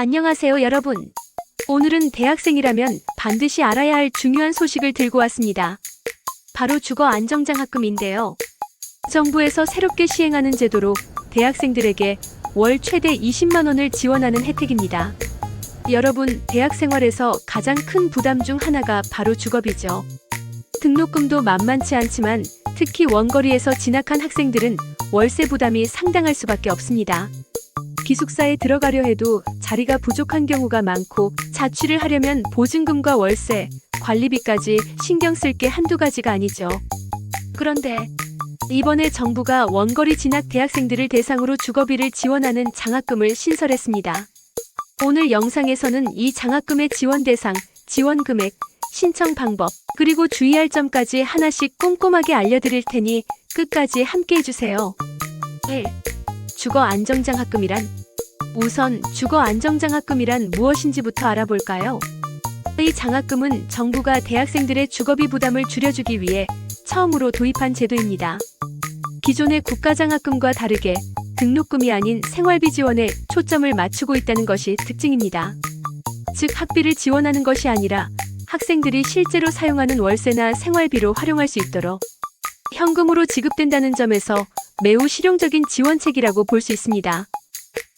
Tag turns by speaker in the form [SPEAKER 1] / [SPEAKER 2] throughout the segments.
[SPEAKER 1] 안녕하세요, 여러분. 오늘은 대학생이라면 반드시 알아야 할 중요한 소식을 들고 왔습니다. 바로 주거 안정장학금인데요. 정부에서 새롭게 시행하는 제도로 대학생들에게 월 최대 20만 원을 지원하는 혜택입니다. 여러분, 대학 생활에서 가장 큰 부담 중 하나가 바로 주거비죠. 등록금도 만만치 않지만 특히 원거리에서 진학한 학생들은 월세 부담이 상당할 수밖에 없습니다. 기숙사에 들어가려 해도 자리가 부족한 경우가 많고 자취를 하려면 보증금과 월세, 관리비까지 신경 쓸 게 한두 가지가 아니죠. 그런데 이번에 정부가 원거리 진학 대학생들을 대상으로 주거비를 지원하는 장학금을 신설했습니다. 오늘 영상에서는 이 장학금의 지원 대상, 지원 금액, 신청 방법, 그리고 주의할 점까지 하나씩 꼼꼼하게 알려드릴 테니 끝까지 함께 해주세요. 1. 주거 안정장학금이란 우선 주거 안정장학금이란 무엇인지부터 알아볼까요? 이 장학금은 정부가 대학생들의 주거비 부담을 줄여주기 위해 처음으로 도입한 제도입니다. 기존의 국가장학금과 다르게 등록금이 아닌 생활비 지원에 초점을 맞추고 있다는 것이 특징입니다. 즉 학비를 지원하는 것이 아니라 학생들이 실제로 사용하는 월세나 생활비로 활용할 수 있도록 현금으로 지급된다는 점에서 매우 실용적인 지원책이라고 볼 수 있습니다.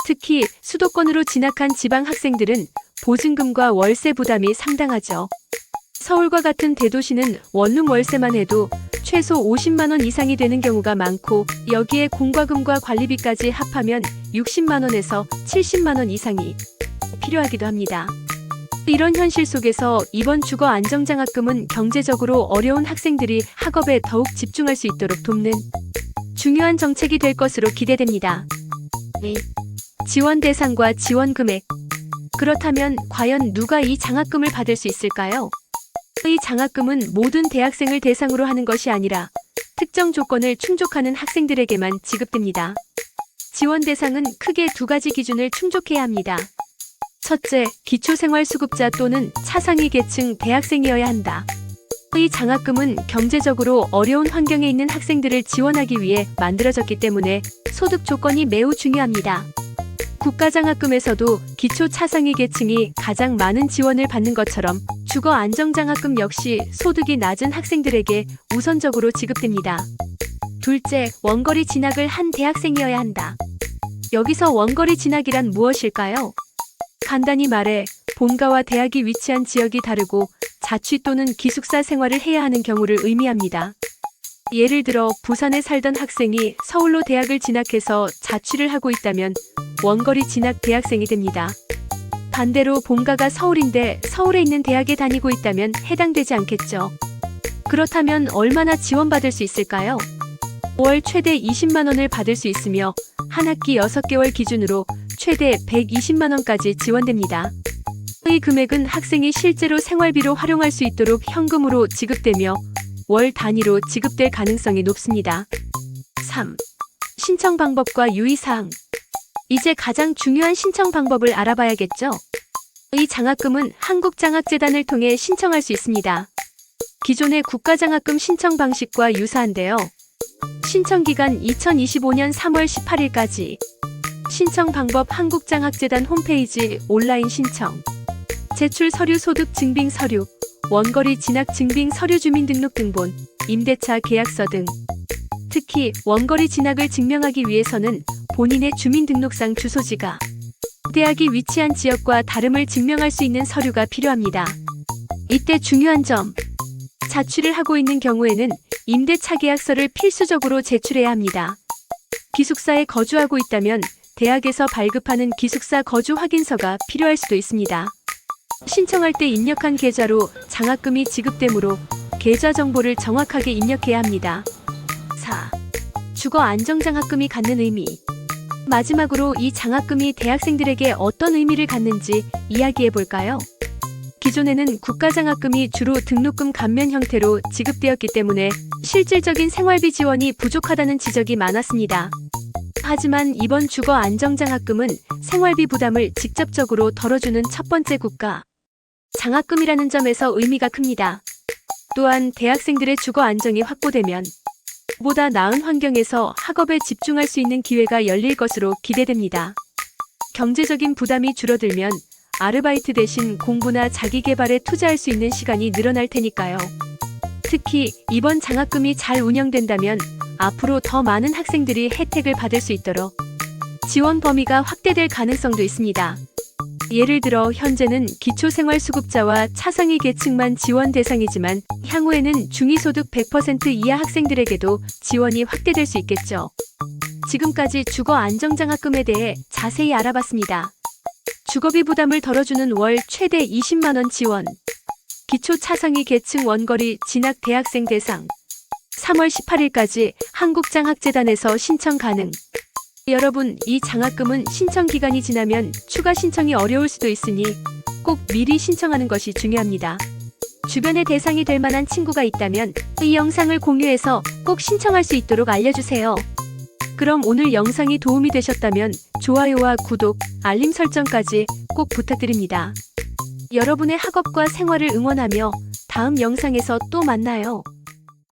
[SPEAKER 1] 특히 수도권으로 진학한 지방 학생들은 보증금과 월세 부담이 상당하죠. 서울과 같은 대도시는 원룸 월세만 해도 최소 50만 원 이상이 되는 경우가 많고 여기에 공과금과 관리비까지 합하면 60만 원에서 70만 원 이상이 필요하기도 합니다. 이런 현실 속에서 이번 주거 안정장학금은 경제적으로 어려운 학생들이 학업에 더욱 집중할 수 있도록 돕는 중요한 정책이 될 것으로 기대됩니다. 2. 지원 대상과 지원 금액. 그렇다면 과연 누가 이 장학금을 받을 수 있을까요? 이 장학금은 모든 대학생을 대상으로 하는 것이 아니라 특정 조건을 충족하는 학생들에게만 지급됩니다. 지원 대상은 크게 두 가지 기준을 충족해야 합니다. 첫째, 기초생활수급자 또는 차상위 계층 대학생이어야 한다. 이 장학금은 경제적으로 어려운 환경에 있는 학생들을 지원하기 위해 만들어졌기 때문에 소득 조건이 매우 중요합니다. 국가장학금에서도 기초 차상위 계층이 가장 많은 지원을 받는 것처럼 주거 안정장학금 역시 소득이 낮은 학생들에게 우선적으로 지급됩니다. 둘째, 원거리 진학을 한 대학생이어야 한다. 여기서 원거리 진학이란 무엇일까요? 간단히 말해 본가와 대학이 위치한 지역이 다르고 자취 또는 기숙사 생활을 해야 하는 경우를 의미합니다. 예를 들어 부산에 살던 학생이 서울로 대학을 진학해서 자취를 하고 있다면 원거리 진학 대학생이 됩니다. 반대로 본가가 서울인데 서울에 있는 대학에 다니고 있다면 해당되지 않겠죠. 그렇다면 얼마나 지원받을 수 있을까요? 월 최대 20만 원을 받을 수 있으며 한 학기 6개월 기준으로 최대 120만 원까지 지원됩니다. 이 금액은 학생이 실제로 생활비로 활용할 수 있도록 현금으로 지급되며 월 단위로 지급될 가능성이 높습니다. 3. 신청 방법과 유의사항. 이제 가장 중요한 신청 방법을 알아봐야겠죠? 이 장학금은 한국장학재단을 통해 신청할 수 있습니다. 기존의 국가장학금 신청 방식과 유사한데요. 신청 기간 2025년 3월 18일까지. 신청 방법 한국장학재단 홈페이지 온라인 신청. 제출 서류 소득 증빙 서류, 원거리 진학 증빙 서류 주민등록등본, 임대차 계약서 등. 특히 원거리 진학을 증명하기 위해서는 본인의 주민등록상 주소지가 대학이 위치한 지역과 다름을 증명할 수 있는 서류가 필요합니다. 이때 중요한 점. 자취를 하고 있는 경우에는 임대차 계약서를 필수적으로 제출해야 합니다. 기숙사에 거주하고 있다면 대학에서 발급하는 기숙사 거주 확인서가 필요할 수도 있습니다. 신청할 때 입력한 계좌로 장학금이 지급되므로 계좌 정보를 정확하게 입력해야 합니다. 4. 주거 안정장학금이 갖는 의미. 마지막으로 이 장학금이 대학생들에게 어떤 의미를 갖는지 이야기해 볼까요? 기존에는 국가장학금이 주로 등록금 감면 형태로 지급되었기 때문에 실질적인 생활비 지원이 부족하다는 지적이 많았습니다. 하지만 이번 주거 안정장학금은 생활비 부담을 직접적으로 덜어주는 첫 번째 국가 장학금이라는 점에서 의미가 큽니다. 또한 대학생들의 주거 안정이 확보되면 보다 나은 환경에서 학업에 집중할 수 있는 기회가 열릴 것으로 기대됩니다. 경제적인 부담이 줄어들면 아르바이트 대신 공부나 자기 개발에 투자할 수 있는 시간이 늘어날 테니까요. 특히 이번 장학금이 잘 운영된다면 앞으로 더 많은 학생들이 혜택을 받을 수 있도록 지원 범위가 확대될 가능성도 있습니다. 예를 들어 현재는 기초생활수급자와 차상위 계층만 지원 대상이지만 향후에는 중위소득 100% 이하 학생들에게도 지원이 확대될 수 있겠죠. 지금까지 주거 안정장학금에 대해 자세히 알아봤습니다. 주거비 부담을 덜어주는 월 최대 20만 원 지원. 기초 차상위 계층 원거리 진학 대학생 대상. 3월 18일까지 한국장학재단에서 신청 가능. 여러분, 이 장학금은 신청 기간이 지나면 추가 신청이 어려울 수도 있으니 꼭 미리 신청하는 것이 중요합니다. 주변에 대상이 될 만한 친구가 있다면 이 영상을 공유해서 꼭 신청할 수 있도록 알려주세요. 그럼 오늘 영상이 도움이 되셨다면 좋아요와 구독, 알림 설정까지 꼭 부탁드립니다. 여러분의 학업과 생활을 응원하며 다음 영상에서 또 만나요.